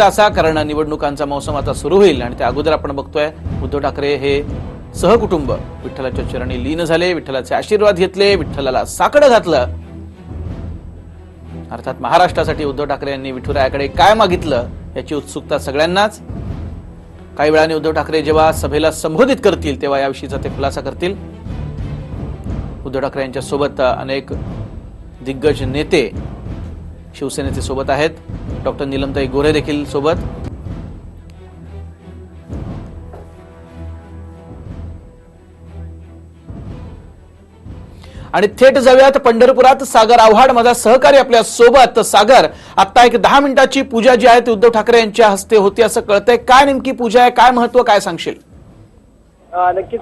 महत्त्वाचा असा कारण निवडणुकांचा मौसम आता सुरू होईल आणि त्या अगोदर आपण बघतोय उद्धव ठाकरे हे सहकुटुंब विठ्ठलाच्या चरणी लीन झाले विठ्ठलाचे आशीर्वाद घेतले विठ्ठलाला साकडं घातलं. अर्थात महाराष्ट्रासाठी उद्धव ठाकरे यांनी विठुरायाकडे काय मागितलं याची उत्सुकता सगळ्यांनाच. काही वेळाने उद्धव ठाकरे जेव्हा सभेला संबोधित करतील तेव्हा याविषयीचा ते खुलासा करतील. उद्धव ठाकरे यांच्या सोबत अनेक दिग्गज नेते शिवसेनेचे सोबत आहेत. डॉक्टर निलमताई गोरे देखील सोबत. आणि थेट जाऊयात पंढरपुरात सागर आव्हाड माझा सहकारी आपल्यासोबत. सागर आता एक दहा मिनिटाची पूजा जी आहे ती उद्धव ठाकरे यांच्या हस्ते होती असं कळतंय. काय नेमकी पूजा आहे? काय महत्त्व काय सांगशील? नक्कीच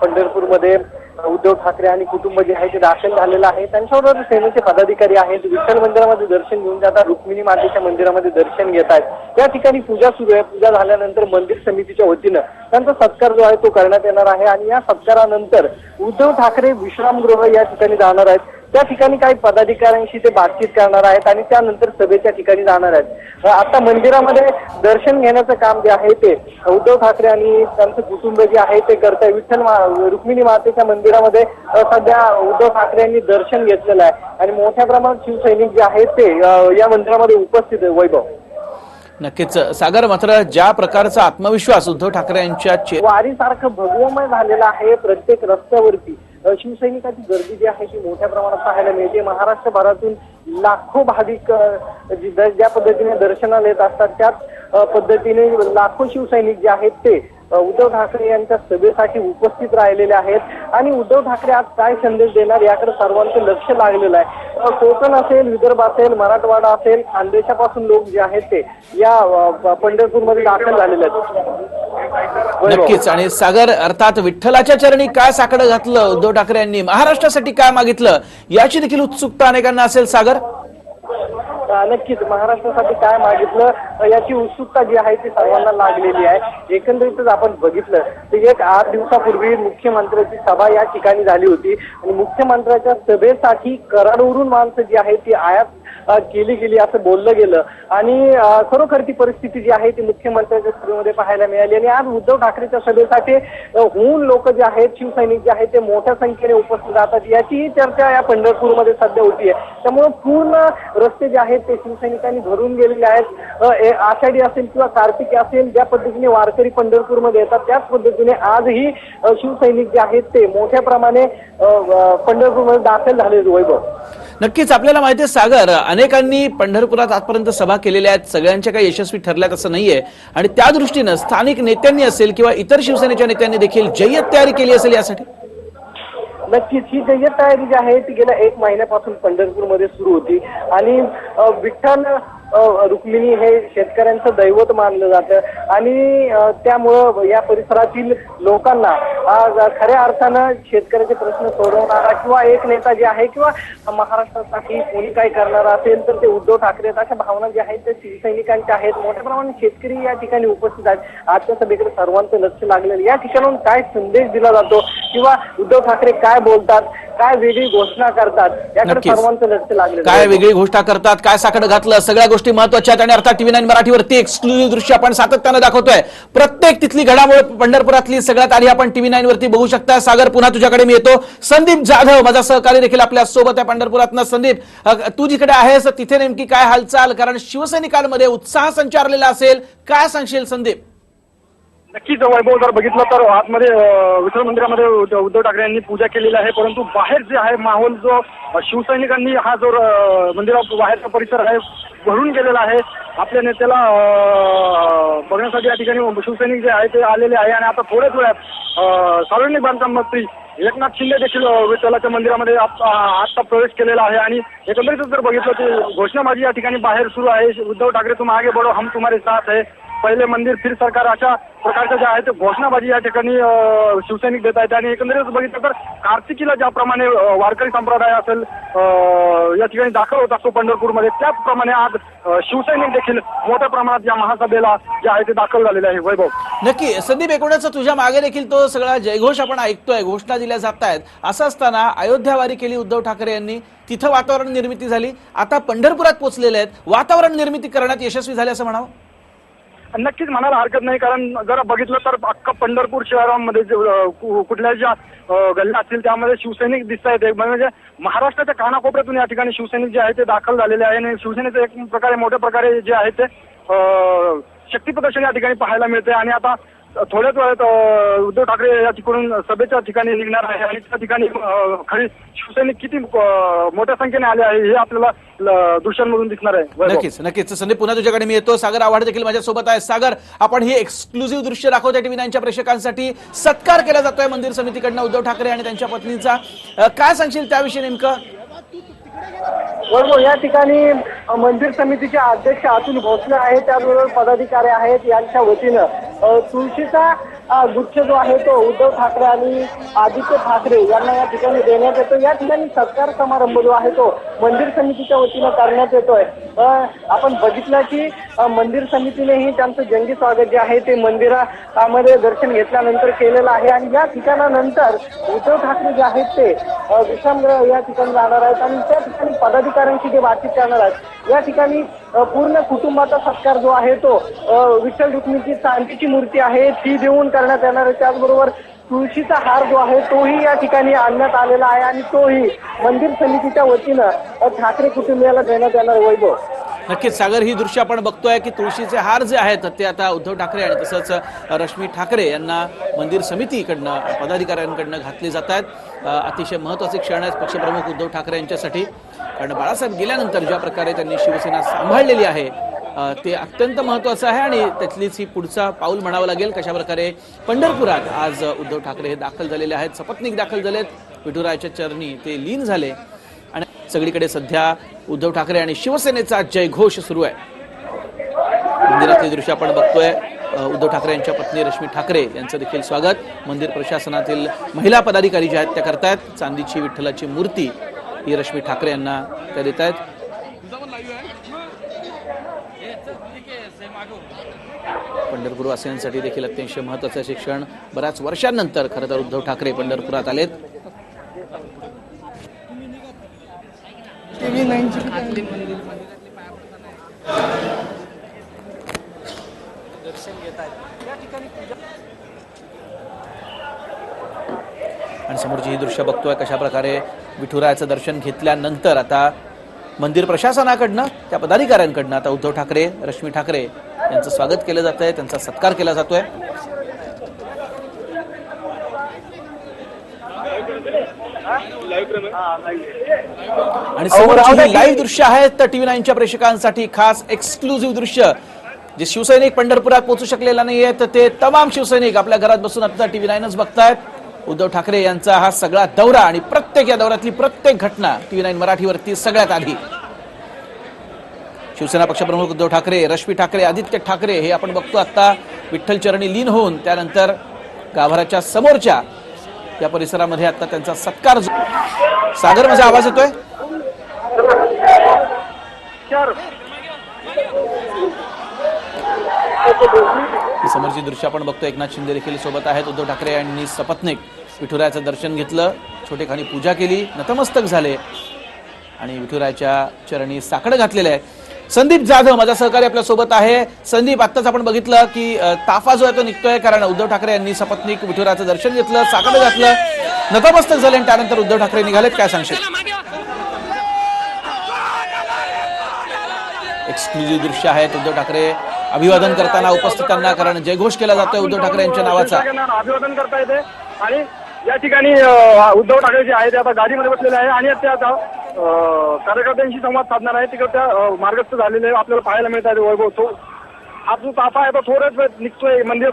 पंढरपूरमध्ये उद्धव ठाकरे आणि कुटुंब जे आहे ते दाखल झालेलं आहे. त्यांच्याबरोबर सेनेचे पदाधिकारी आहेत. विठ्ठल मंदिरामध्ये दर्शन घेऊन जातात रुक्मिणी मातेच्या मंदिरामध्ये दर्शन घेत आहेत. या ठिकाणी पूजा सुरू आहे. पूजा झाल्यानंतर मंदिर समितीच्या वतीनं त्यांचा सत्कार जो आहे तो करण्यात येणार आहे. आणि या सत्कारानंतर उद्धव ठाकरे विश्रामगृह या ठिकाणी जाणार आहेत. त्या ठिकाणी काही पदाधिकाऱ्यांशी ते बातचीत करणार आहेत आणि त्यानंतर सभेच्या ठिकाणी जाणार आहेत. आता मंदिरामध्ये दर्शन घेण्याचं काम जे आहे ते उद्धव ठाकरे आणि त्यांचं कुटुंब जे आहे ते करत आहे विठ्ठल रुक्मिणी मातेच्या मंदिरामध्ये सध्या उद्धव ठाकरे यांनी दर्शन घेतलेलं आहे. आणि मोठ्या प्रमाणात शिवसैनिक जे आहेत ते या मंदिरामध्ये उपस्थित आहे वैभव. नक्कीच. सागर मात्र ज्या प्रकारचा आत्मविश्वास उद्धव ठाकरे यांच्या वारीसारखं भगवमय झालेलं आहे प्रत्येक रस्त्यावरती. शिवसैनिकाची गर्दी जी आहे ती मोठ्या प्रमाणात पाहायला मिळते. महाराष्ट्रभरातून लाखो भाविक ज्या पद्धतीने दर्शनाला येत असतात त्याच पद्धतीने लाखो शिवसैनिक जे आहेत ते उद्धव ठाकरे यांच्या सभेसाठी उपस्थित राहिलेले आहेत. आणि उद्धव ठाकरे आज काय संदेश देणार याकडे सर्वांचं लक्ष लागलेलं आहे. कोकण असेल विदर्भ असेल मराठवाडा असेल खानदेशापासून लोक जे आहेत ते या पंढरपूरमध्ये दाखल झालेले आहेत. नक्कीच. आणि सागर अर्थात विठ्ठलाच्या चरणी काय साकडं घातलं उद्धव ठाकरे यांनी? महाराष्ट्रासाठी काय मागितलं? याची देखील उत्सुकता अनेकांना असेल सागर? नक्कीच. महाराष्ट्रासाठी काय मागितलं? याची उत्सुकता जी आहे ती सर्वांना लागलेली आहे. एकंदरीतच आपण बघितलं तर एक आठ दिवसापूर्वी मुख्यमंत्र्याची सभा या ठिकाणी झाली होती. आणि मुख्यमंत्र्याच्या सभेसाठी कराडवरून माणसं जी आहे ती आयात केली गेली असं बोललं गेलं. आणि खरोखर ती परिस्थिती जी आहे ती मुख्यमंत्र्यांच्या सभेमध्ये पाहायला मिळाली. आणि आज उद्धव ठाकरेच्या सभेसाठी होऊन लोक जे आहेत शिवसैनिक जे आहेत ते मोठ्या संख्येने उपस्थित राहतात. याचीही चर्चा या पंढरपूरमध्ये सध्या होती आहे. त्यामुळे पूर्ण रस्ते जे आहेत ते शिवसैनिकांनी भरून गेलेले आहेत. आषाढी असेल किंवा कार्तिकी असेल ज्या पद्धतीने वारकरी पंढरपूरमध्ये येतात त्याच पद्धतीने आजही शिवसैनिक जे आहेत ते मोठ्या प्रमाणे पंढरपूरमध्ये दाखल झाले वैभव. नक्कीच आपल्याला माहिती आहे सागर अनेकांनी पंढरपुरात आजपर्यंत सभा केलेल्या आहेत. सगळ्यांच्या काही यशस्वी ठरल्यात असं नाहीये. आणि त्या दृष्टीनं स्थानिक नेत्यांनी असेल किंवा इतर शिवसेनेच्या नेत्यांनी देखील जय्यत तयारी केली असेल यासाठी? नक्कीच. ही जय्यत तयारी जी आहे ती गेल्या एक महिन्यापासून पंढरपूरमध्ये सुरू होती. आणि विठ्ठल रुक्मिणी हे शेतकऱ्यांचं दैवत मानलं जातं आणि त्यामुळं या परिसरातील लोकांना आज खऱ्या अर्थानं शेतकऱ्याचे प्रश्न सोडवणारा किंवा एक नेता जे आहे किंवा महाराष्ट्रासाठी कोणी काय करणार असेल तर ते उद्धव ठाकरे आहेत. अशा भावना ज्या आहेत त्या शिवसैनिकांच्या आहेत मोठ्या प्रमाणात शेतकरी या ठिकाणी उपस्थित आहेत आजच्या सभेकडे सर्वांचं लक्ष लागलेलं या ठिकाणाहून काय संदेश दिला जातो किंवा उद्धव ठाकरे काय बोलतात काय वेगळी घोषणा करतात याकडे. सर्वांचं लक्ष लागलेलं काय. वेगळी घोषणा करतात काय साकडं घातलं सगळ्या गोष्टी महत्त्वाच्या आहेत आणि अर्थात टीव्ही नाईन मराठीवरती एक्सक्लुझिव्ह दृश्य आपण सातत्यानं दाखवतोय. प्रत्येक तिथली घडामोड पंढरपुरातली सगळ्यात आधी आपण टीव्ही नाईन वरती बघू शकता. सागर पुन्हा तुझ्याकडे मी येतो. संदीप जाधव माझा सहकारी देखील आपल्यासोबत आहे पंढरपुरातनं. संदीप तू जिकडे आहेस तिथे नेमकी काय हालचाल? कारण शिवसैनिकांमध्ये उत्साह संचारलेला असेल. काय सांगशील संदीप? नक्कीच वैभव जर बघितलं तर आतमध्ये विठ्ठल मंदिरामध्ये उद्धव ठाकरे यांनी पूजा केलेली आहे परंतु बाहेर जे आहे माहोल जो शिवसैनिकांनी हा जो मंदिरा बाहेरचा परिसर आहे भरून गेलेला आहे. आपल्या नेत्याला बघण्यासाठी या ठिकाणी शिवसैनिक जे आहे ते आलेले आहे. आणि आता थोड्याच वेळात सार्वजनिक बांधकाम मंत्री एकनाथ शिंदे देखील विठ्ठलाच्या मंदिरामध्ये आत्ता आता प्रवेश केलेला आहे. आणि एकंदरीतच जर बघितलं तर घोषणाबाजी या ठिकाणी बाहेर सुरू आहे. उद्धव ठाकरे तुम आगे बडो हम तुम्हारे साथ आहे पहिले मंदिर फिर सरकार अशा प्रकारच्या ज्या आहेत घोषणाबाजी या ठिकाणी शिवसैनिक देत आहेत. आणि एकंदरीत बघितलं तर कार्तिकीला ज्याप्रमाणे वारकरी संप्रदाय असेल अं, या ठिकाणी दाखल होत असतो पंढरपूरमध्ये त्याचप्रमाणे आज शिवसैनिक देखील मोठ्या प्रमाणात या महासभेला जे आहे ते दाखल झालेले आहे. वैभव. नक्की संदीप एकूणच तुझ्या मागे देखील तो सगळा जयघोष आपण ऐकतोय घोषणा दिल्या जात आहेत असं असताना अयोध्यावारी केली उद्धव ठाकरे यांनी तिथं वातावरण निर्मिती झाली. आता पंढरपुरात पोहोचलेले आहेत. वातावरण निर्मिती करण्यात यशस्वी झाले असं म्हणावं? नक्कीच म्हणायला हरकत नाही कारण जर बघितलं तर अख्खा पंढरपूर शहरामध्ये कुठल्या ज्या गल्ल्या असतील त्यामध्ये शिवसैनिक दिसत आहेत. म्हणजे महाराष्ट्राच्या कानाकोपऱ्यातून या ठिकाणी शिवसैनिक जे आहे ते दाखल झालेले आहे आणि शिवसेनेचं एक प्रकारे मोठ्या प्रकारे जे आहे ते शक्ती प्रदर्शन या ठिकाणी पाहायला मिळते आणि आता थोड्याच वेळात उद्धव ठाकरे या ठिकाणून सभेच्या ठिकाणी निघणार आहे आणि त्या ठिकाणी खरी शिवसैनिक किती मोठ्या संख्येने आले आहे हे आपल्याला दृश्यांमधून दिसणार आहे. नक्कीच नक्कीच. संदीप पुन्हा तुझ्याकडे मी येतो. सागर आव्हाड देखील माझ्यासोबत आहे. सागर आपण हे एक्सक्लुझिव्ह दृश्य दाखवतोय टीव्ही नाईनच्या प्रेक्षकांसाठी. सत्कार केला जातोय मंदिर समितीकडनं उद्धव ठाकरे आणि त्यांच्या पत्नीचा. काय सांगशील त्याविषयी नेमकं? बरोबर या ठिकाणी मंदिर समितीचे अध्यक्ष अतुल भोसले आहेत. त्याचबरोबर पदाधिकारी आहेत यांच्या वतीनं तुळशीचा गुच्छ जो आहे तो उद्धव ठाकरे आणि आदित्य ठाकरे यांना या ठिकाणी देण्यात येतो. या ठिकाणी सत्कार समारंभ जो आहे तो मंदिर समितीच्या वतीनं करण्यात येतोय. आपण बघितलं की मंदिर समितीनेही त्यांचं जंगी स्वागत जे आहे ते मंदिरामध्ये दर्शन घेतल्यानंतर केलेलं आहे. आणि या ठिकाणानंतर उद्धव ठाकरे जे आहेत ते अ, विश्रामगृह या ठिकाणी जाणार आहेत. आणि त्या ठिकाणी पदाधिकाऱ्यांशी जे बातचीत करणार आहेत या ठिकाणी पूर्ण कुटुंबाचा सत्कार जो आहे तो विठ्ठल रुक्मिणीची चांदीची मूर्ती आहे. ती देऊन करण्यात येणार आहे. त्याचबरोबर तुळशीचा हार जो आहे तोही या ठिकाणी आणण्यात आलेला आहे आणि तोही मंदिर समितीच्या वतीनं ठाकरे कुटुंबियाला देण्यात येणार वैभव. नक्कीच सागर ही दृश्य आपण बघतोय की तुळशीचे हार जे आहेत ते आता उद्धव ठाकरे आणि तसंच रश्मी ठाकरे यांना मंदिर समितीकडनं पदाधिकाऱ्यांकडनं घातले जात आहेत. अतिशय महत्त्वाचे क्षण आहेत पक्षप्रमुख उद्धव ठाकरे यांच्यासाठी. कारण बाळासाहेब गेल्यानंतर ज्या प्रकारे त्यांनी शिवसेना सांभाळलेली आहे ते अत्यंत महत्वाचं आहे आणि त्यातलीच ही पुढचा पाऊल म्हणावं लागेल कशा प्रकारे पंढरपुरात आज उद्धव ठाकरे हे दाखल झालेले आहेत सपत्निक दाखल झालेत विठुरायाच्या चरणी ते लीन झाले. आणि सगळीकडे सध्या उद्धव ठाकरे आणि शिवसेनेचा जयघोष सुरू आहे. मंदिरातले दृश्य आपण बघतोय. उद्धव ठाकरे यांच्या पत्नी रश्मी ठाकरे यांचं देखील स्वागत. मंदिर प्रशासनातील महिला पदाधिकारी ज्या आहेत त्या करतायत. चांदीची विठ्ठलाची मूर्ती ही रश्मी ठाकरे यांना त्या देत आहेत पंढरपूरवासियांसाठी देखील अत्यंत महत्वाचं शिक्षण. बऱ्याच वर्षांनंतर खरं तर उद्धव ठाकरे पंढरपुरात आलेत. आणि समोरची ही दृश्य बघतोय कशा प्रकारे विठुरायाचं दर्शन घेतल्यानंतर आता मंदिर प्रशासनाकडनं त्या पदाधिकाऱ्यांकडनं आता उद्धव ठाकरे रश्मी ठाकरे यांचं स्वागत केलं जात आहे त्यांचा सत्कार केला जातोय. आणि समोरची ही लाईव्ह दृश्य आहेत तर टीव्ही नाईनच्या प्रेक्षकांसाठी खास एक्सक्लुझिव्ह दृश्य जे शिवसैनिक पंढरपुरात पोहोचू शकलेला नाहीये तर ते तमाम शिवसैनिक आपल्या घरात बसून आता टीव्ही नाईनच बघतायत. उद्धव ठाकरे यांचा हा सगळा दौरा आणि प्रत्येक या दौऱ्यातली प्रत्येक घटना टीव्ही नाईन मराठीवरती सगळ्यात आधी. शिवसेना पक्षप्रमुख उद्धव ठाकरे रश्मी ठाकरे आदित्य ठाकरे हे आपण बघतो आता विठ्ठल चरणी लीन होऊन त्यानंतर गाभाराच्या समोरच्या या परिसरामध्ये आता त्यांचा सत्कार सागर माझा आवाज येतोय चार ही समोरची दृश्य आपण बघतो. एकनाथ शिंदे देखील सोबत आहेत. उद्धव ठाकरे यांनी सपत्नीक विठुरायाचं दर्शन घेतलं. छोटेखानी पूजा केली. नतमस्तक झाले. आणि विठुरायाच्या चरणी साकडं घातलेलं आहे. संदीप जाधव माझा सहकारी आपल्यासोबत आहे. संदीप आत्ताच आपण बघितलं की ताफा जो आहे तो निघतोय कारण उद्धव ठाकरे यांनी सपत्नीक विठुरायाचं दर्शन घेतलं साकडं घातलं. नतमस्तक झाले आणि त्यानंतर उद्धव ठाकरे निघालेत. काय सांगशील? एक्सक्लुझिव्ह दृश्य आहेत. उद्धव ठाकरे अभिवादन करताना उपस्थितांना कारण जयघोष केला जातोय उद्धव ठाकरे यांच्या नावाचा. अभिवादन करता येते. आणि या ठिकाणी उद्धव ठाकरे जे आहे ते आता गाडीमध्ये बसलेले आहे आणि ते आता कार्यकर्त्यांशी संवाद साधणार आहे तिकडे त्या मार्गस्थ झालेले आपल्याला पाहायला मिळत आहे वैभव तो. हा जो ताफा आहे तो थोडंच निघतोय मंदिर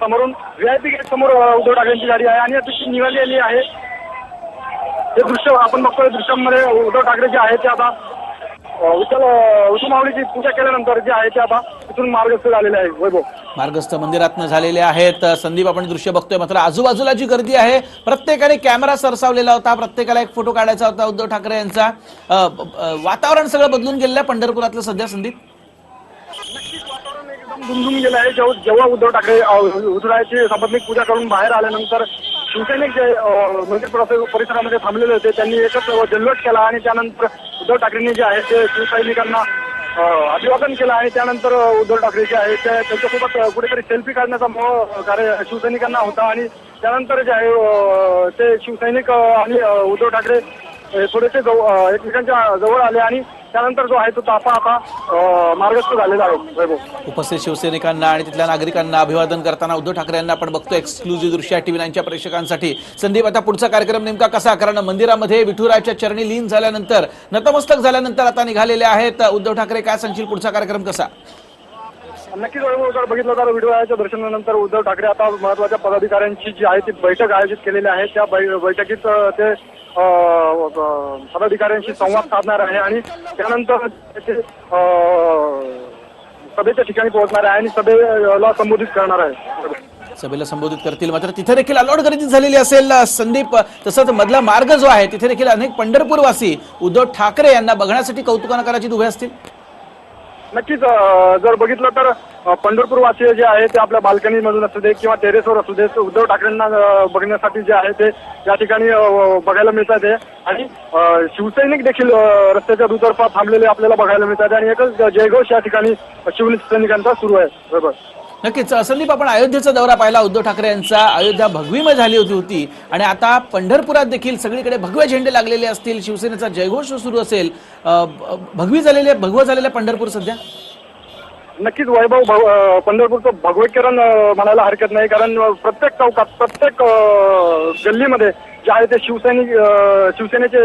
समोरून. व्हीआयपी गेट समोर उद्धव ठाकरेंची गाडी आहे आणि आता ती निघालेली आहे. हे दृश्य आपण बघतोय दृश्यांमध्ये उद्धव ठाकरे जे आहे ते आता विठ्ठल विठू माऊलीची पूजा केल्यानंतर जे आहे ते आता तिथून मार्गस्थ झालेले आहे वैभव. मार्गस्थ मंदिरातनं झालेले आहेत. संदीप आपण दृश्य बघतोय. मात्र आजूबाजूला जी गर्दी आहे प्रत्येकाने कॅमेरा सरसावलेला होता. प्रत्येकाला एक फोटो काढायचा होता उद्धव ठाकरे यांचा. वातावरण सगळं बदलून गेलेलं आहे पंढरपुरातलं सध्या संदीप? एकदम दुमदुम गेलं आहे. जेव्हा उद्धव ठाकरे उद्धवरायाची शपथनिक पूजा करून बाहेर आल्यानंतर शिवसैनिक जे म्हणजे मंदिर परिसरामध्ये थांबलेले होते त्यांनी एकच जल्लोष केला आणि त्यानंतर उद्धव ठाकरेंनी जे आहे ते शिवसैनिकांना अभिवादन केलं आणि त्यानंतर उद्धव ठाकरे जे आहे ते त्यांच्यासोबत कुठेतरी सेल्फी काढण्याचा मोह कार्य शिवसैनिकांना होता आणि त्यानंतर जे आहे ते शिवसैनिक आणि उद्धव ठाकरे थोडेसे जवळ एकमेकांच्या जवळ आले आणि त्यानंतर जो आहे तो ताफा आता मार्गस्थ झालेला आहे. वैभव. उपस्थित शिवसैनिकांना आणि तिथल्या नागरिकांना अभिवादन करताना उद्धव ठाकरे यांना आपण बघतो एक्सक्लुझिव्ह दृश्य टीव्ही नाईनच्या प्रेक्षकांसाठी. संदीप आता पुढचा कार्यक्रम नेमका कसा? कारण मंदिरामध्ये विठुराच्या चरणी लीन झाल्यानंतर नतमस्तक झाल्यानंतर आता निघालेले आहेत. उद्धव ठाकरे काय सांगशील? पुढचा कार्यक्रम कसा? नक्कीच वैभव बघितलं तर व्हिडिओच्या दर्शनानंतर उद्धव ठाकरे आता महत्त्वाच्या पदाधिकाऱ्यांची जी आहे ती बैठक आयोजित केलेली आहे. त्या बै- बैठकीत ते पदाधिकाऱ्यांशी संवाद साधणार आहे आणि त्यानंतर ते सभेच्या ठिकाणी पोहोचणार आहे आणि सभेला संबोधित करणार आहे. सभेला संबोधित करतील. मात्र तिथे देखील अलॉट गर्दी झालेली असेल संदीप. तसंच मधला मार्ग जो आहे तिथे देखील अनेक पंढरपूरवासी उद्धव ठाकरे यांना बघण्यासाठी कौतुकानं करायची उभे असतील. नक्कीच जर बघितलं तर अ, पंढरपूरवासीय जे आहे ते आपल्या बाल्कनी मधून असू दे किंवा टेरेसवर असू दे उद्धव ठाकरेंना बघण्यासाठी जे आहे ते या ठिकाणी बघायला मिळतात आहे आणि शिवसैनिक देखील रस्त्याच्या दुतर्फा थांबलेले आपल्याला बघायला मिळतात. आणि एकच जयघोष या ठिकाणी शिवसैनिकांचा सुरू आहे. बरोबर. नक्कीच. संदीप आपण अयोध्येचा दौरा पाहिला. उद्धव ठाकरे यांचा अयोध्या भगवीमय झाली होती होती. आणि आता पंढरपुरात देखील सगळीकडे भगवे झेंडे लागलेले असतील. शिवसेनेचा जयघोष सुरू असेल. भगवी झालेले भगवं झालेले पंढरपूर सध्या? नक्कीच वैभव पंढरपूरचं भगवेकरण म्हणायला हरकत नाही. कारण प्रत्येक चौकात प्रत्येक गल्लीमध्ये जे आहे ते शिवसैनिक शिवसेनेचे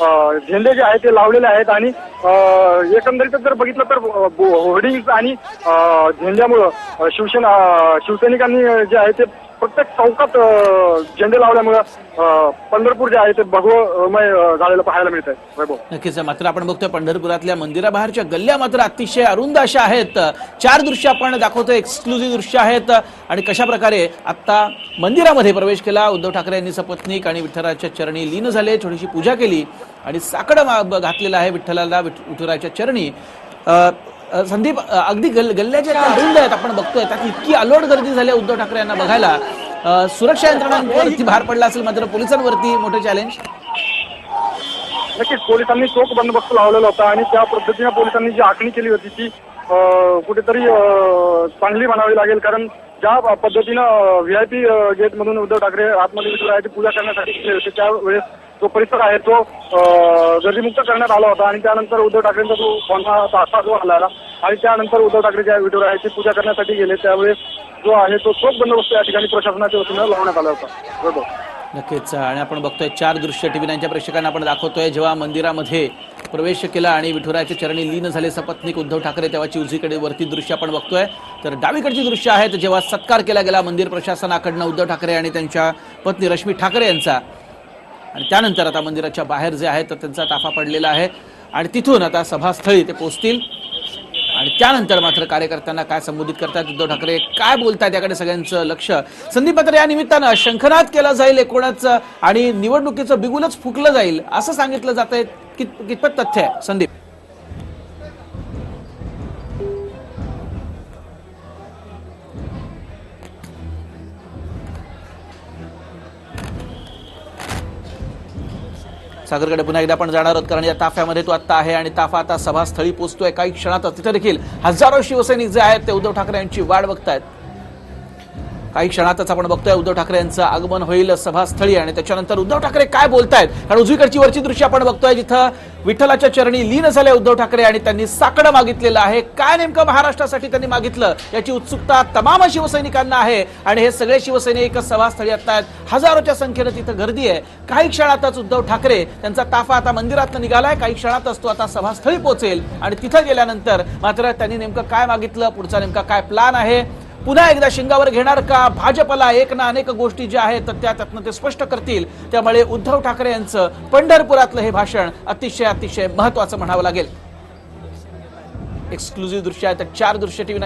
झेंडे जे आहेत ते लावलेले आहेत आणि एकंदरीत जर बघितलं तर होर्डिंग आणि झेंड्यामुळं शिवसेना शिवसैनिकांनी जे आहे ते प्रत्येक चौकात झेंडे लावल्यामुळं पंढरपूर जे आहे ते भगवमय झालेलं पाहायला मिळत आहे वैभव. नक्कीच मात्र आपण बघतोय पंढरपुरातल्या मंदिराबाहेरच्या गल्ल्या मात्र अतिशय अरुंद अशा आहेत. चार दृश्य आपण दाखवतोय एक्सक्लुझिव्ह दृश्य आहेत. आणि कशा प्रकारे आता मंदिरामध्ये प्रवेश केला उद्धव ठाकरे यांनी सपत्नीक आणि विठ्ठलाच्या चरणी लीन झाले थोडीशी पूजा केली. आणि साकडं घातलेलं आहे विठ्ठलाला विठ- चरणी. संदीप अगदी गल गल्ल्याच्या त्या अरुंद आहेत आपण बघतोय. त्यात इतकी अलोट गर्दी झाली उद्धव ठाकरे यांना बघायला. सुरक्षा यंत्रणांवरती भार पडला असेल मात्र पोलिसांवरती मोठं चॅलेंज नक्कीच पोलिसांनी चोख बंदोबस्त लावलेला होता आणि त्या पद्धतीने पोलिसांनी जी आखणी केली होती ती कुठेतरी चांगली म्हणावी लागेल. कारण ज्या पद्धतीनं व्ही आय पी गेट मधून उद्धव ठाकरे आतमध्ये विठुरायाची पूजा करण्यासाठी गेले होते. त्यावेळेस जो परिसर आहे तो गर्दीमुक्त करण्यात आला होता. आणि त्यानंतर उद्धव ठाकरेंचा जो फोनचा तासा जो आला आणि त्यानंतर उद्धव ठाकरे ज्या विठुरायाची पूजा करण्यासाठी गेले. त्यावेळेस जो आहे तो चोख बंदोबस्त या ठिकाणी प्रशासनाच्या वतीनं लावण्यात आला होता. बरोबर. नक्कीच. आणि आपण बघतोय चार दृश्य टी व्ही नाईनच्या प्रेक्षकांना आपण दाखवतोय. जेव्हा मंदिरामध्ये प्रवेश केला आणि विठुरायाच्या चरणी लीन झाले सपत्निक उद्धव ठाकरे तेव्हाची उजवीकडे वरती दृश्य आपण बघतोय. तर डावीकडची दृश्य आहेत जेव्हा सत्कार केला गेला मंदिर प्रशासनाकडनं उद्धव ठाकरे आणि त्यांच्या पत्नी रश्मी ठाकरे यांचा. आणि त्यानंतर आता मंदिराच्या बाहेर जे आहे तर त्यांचा ताफा पडलेला आहे. आणि तिथून आता सभास्थळी ते पोचतील. आणि त्यानंतर मात्र कार्यकर्त्यांना काय संबोधित करतात उद्धव ठाकरे काय बोलतात याकडे सगळ्यांचं लक्ष? संदीप मात्र या निमित्तानं शंखनाद केला जाईल एकूणच आणि निवडणुकीचं बिगुलच फुकलं जाईल असं सांगितलं जात आहे कित कितपत तथ्य आहे? संदीप. सागरकडे पुन्हा एकदा आपण जाणार आहोत कारण या ताफ्यामध्ये तो आत्ता आहे आणि ताफा आता सभास्थळी पोहोचतोय. काही क्षणातच तिथे देखील हजारो शिवसैनिक जे आहेत ते उद्धव ठाकरे यांची वाट बघतायत. काही क्षणातच आपण बघतोय उद्धव ठाकरे यांचं आगमन होईल सभास्थळी आणि त्याच्यानंतर उद्धव ठाकरे काय बोलतायत? कारण उजवीकडची वरची दृश्य आपण बघतोय जिथं विठ्ठलाच्या चरणी लीन झाले उद्धव ठाकरे आणि त्यांनी साकडं मागितलेलं आहे. काय नेमकं महाराष्ट्रासाठी त्यांनी मागितलं याची उत्सुकता तमाम शिवसैनिकांना आहे आणि हे सगळे शिवसैनिक सभास्थळी आता आहेत. हजारोच्या संख्येनं तिथं गर्दी आहे. काही क्षणातच उद्धव ठाकरे त्यांचा ताफा आता मंदिरातनं निघालाय. काही क्षणातच तो आता सभास्थळी पोहोचेल आणि तिथं गेल्यानंतर मात्र त्यांनी नेमकं काय मागितलं पुढचा नेमका काय प्लान आहे? पुन्हा एकदा शिंगावर घेणार का? भाजपला एक ना अनेक गोष्टी ज्या आहेत तर त्या त्यातनं ते स्पष्ट करतील. त्यामुळे उद्धव ठाकरे यांचं पंढरपुरातलं हे भाषण अतिशय अतिशय महत्वाचं म्हणावं लागेल. एक्सक्लुझिव्ह दृश्य आहेत तर चार दृश्य टीव्ही